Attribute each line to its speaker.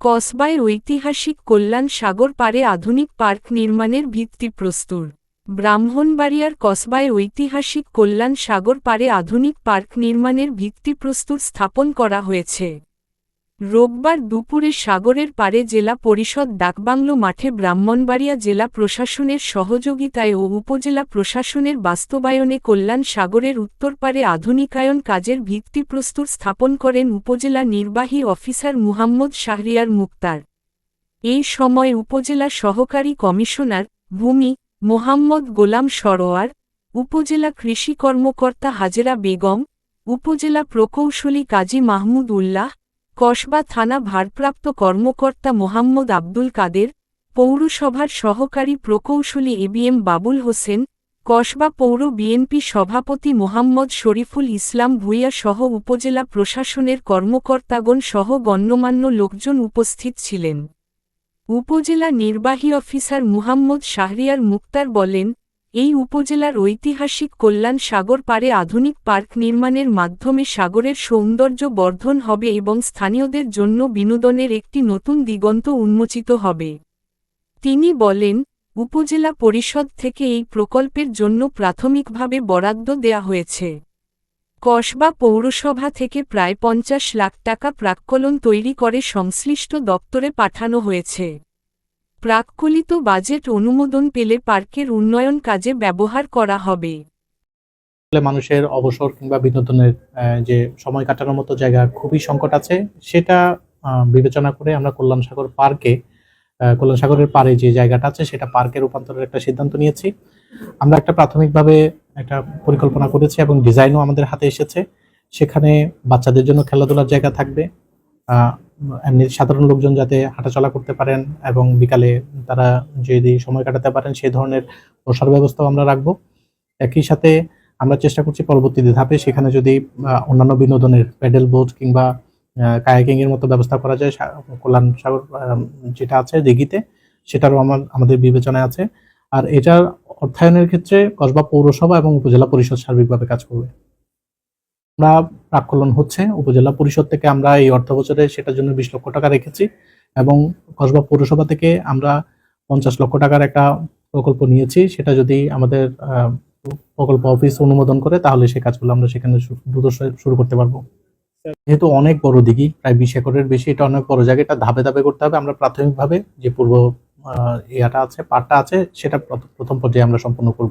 Speaker 1: কসবায় ঐতিহাসিক কল্যাণ সাগর পারে আধুনিক পার্ক নির্মাণের ভিত্তিপ্রস্তুর ব্রাহ্মণবাড়িয়ার কসবায় ঐতিহাসিক কল্যাণ সাগর পারে আধুনিক পার্ক নির্মাণের ভিত্তিপ্রস্তুর স্থাপন করা হয়েছে। রোববার দুপুরে সাগরের পারে জেলা পরিষদ ডাকবাংলো মাঠে ব্রাহ্মণবাড়িয়া জেলা প্রশাসনের সহযোগিতায় ও উপজেলা প্রশাসনের বাস্তবায়নে কল্যাণ সাগরের উত্তর পারে আধুনিকায়ন কাজের ভিত্তিপ্রস্তর স্থাপন করেন উপজেলা নির্বাহী অফিসার মুহাম্মদ শাহরিয়ার মুক্তার। এই সময় উপজেলা সহকারী কমিশনার ভূমি মোহাম্মদ গোলাম সরোয়ার, উপজেলা কৃষি কর্মকর্তা হাজেরা বেগম, উপজেলা প্রকৌশলী কাজী মাহমুদ উল্লাহ কসবা থানা ভারপ্রাপ্ত কর্মকর্তা মোহাম্মদ আব্দুল কাদের, পৌরসভার সহকারী প্রকৌশলী এবিএম বাবুল হোসেন, কসবা পৌর বিএনপি সভাপতি মোহাম্মদ শরীফুল ইসলাম ভূঁইয়া সহ উপজেলা প্রশাসনের কর্মকর্তাগণ সহ গণ্যমান্য লোকজন উপস্থিত ছিলেন। উপজেলা নির্বাহী অফিসার মুহাম্মদ শাহরিয়ার মুক্তার বলেন এই উপজেলার ঐতিহাসিক কল্যাণ সাগর পারে আধুনিক পার্ক নির্মাণের মাধ্যমে সাগরের সৌন্দর্য বর্ধন হবে এবং স্থানীয়দের জন্য বিনোদনের একটি নতুন দিগন্ত উন্মোচিত হবে। তিনি বলেন, উপজেলা পরিষদ থেকে এই প্রকল্পের জন্য প্রাথমিকভাবে বরাদ্দ দেয়া হয়েছে। কসবা পৌরসভা থেকে প্রায় পঞ্চাশ লাখ টাকা প্রাক্কলন তৈরি করে সংশ্লিষ্ট দপ্তরে পাঠানো হয়েছে। প্রাক্কলিত বাজেট অনুমোদন পেলে পার্কের উন্নয়ন কাজে ব্যবহার করা হবে।
Speaker 2: মানুষের অবসর কিংবা বিনোদনের যে সময় কাটানোর মতো জায়গা খুবই সংকট আছে। সেটা বিবেচনা করে আমরা কল্যাণ সাগর পার্কে কল্যাণ সাগরের পারে যে জায়গাটা আছে, সেটা পার্কে রূপান্তরের একটা সিদ্ধান্ত নিয়েছি। আমরা একটা প্রাথমিকভাবে একটা পরিকল্পনা করেছি এবং ডিজাইনও আমাদের হাতে এসেছে। সেখানে বাচ্চাদের জন্য খেলাধুলার জায়গা থাকবে। সাধারণ লোকজন যাতে হাঁটাচলা করতে পারেন এবং বিকালে তারা যদি সময় কাটাতে পারেন, সেই ধরনের বসার ব্যবস্থাও আমরা রাখব। একই সাথে আমরা চেষ্টা করছি পরবর্তী ধাপে সেখানে যদি অন্যান্য বিনোদনের প্যাডেল বোট কিংবা কায়াকিং এর মতো ব্যবস্থা করা যায় কল্যাণ সাগর যেটা আছে দিঘিতে, সেটারও আমার আমাদের বিবেচনায় আছে। আর এটার অর্থায়নের ক্ষেত্রে কসবা পৌরসভা এবং উপজেলা পরিষদ সার্বিকভাবে কাজ করবে। আমরা প্রাক্কলন হচ্ছে, উপজেলা পরিষদ থেকে আমরা এই অর্থ বছরে সেটার জন্য বিশ লক্ষ টাকা রেখেছি এবং কসবা পৌরসভা থেকে আমরা পঞ্চাশ লক্ষ টাকার একটা প্রকল্প নিয়েছি। সেটা যদি আমাদের প্রকল্প অফিস অনুমোদন করে, তাহলে সেই কাজগুলো আমরা সেখানে দ্রুত শুরু করতে পারব। যেহেতু অনেক বড় দিঘি, প্রায় বিশ একরের বেশি, এটা অনেক বড় জায়গা, এটা ধাপে ধাপে করতে হবে। আমরা প্রাথমিকভাবে যে পূর্ব ইয়াটা আছে পাটটা আছে, সেটা প্রথ- প্রথম পর্যায়ে আমরা সম্পন্ন করব।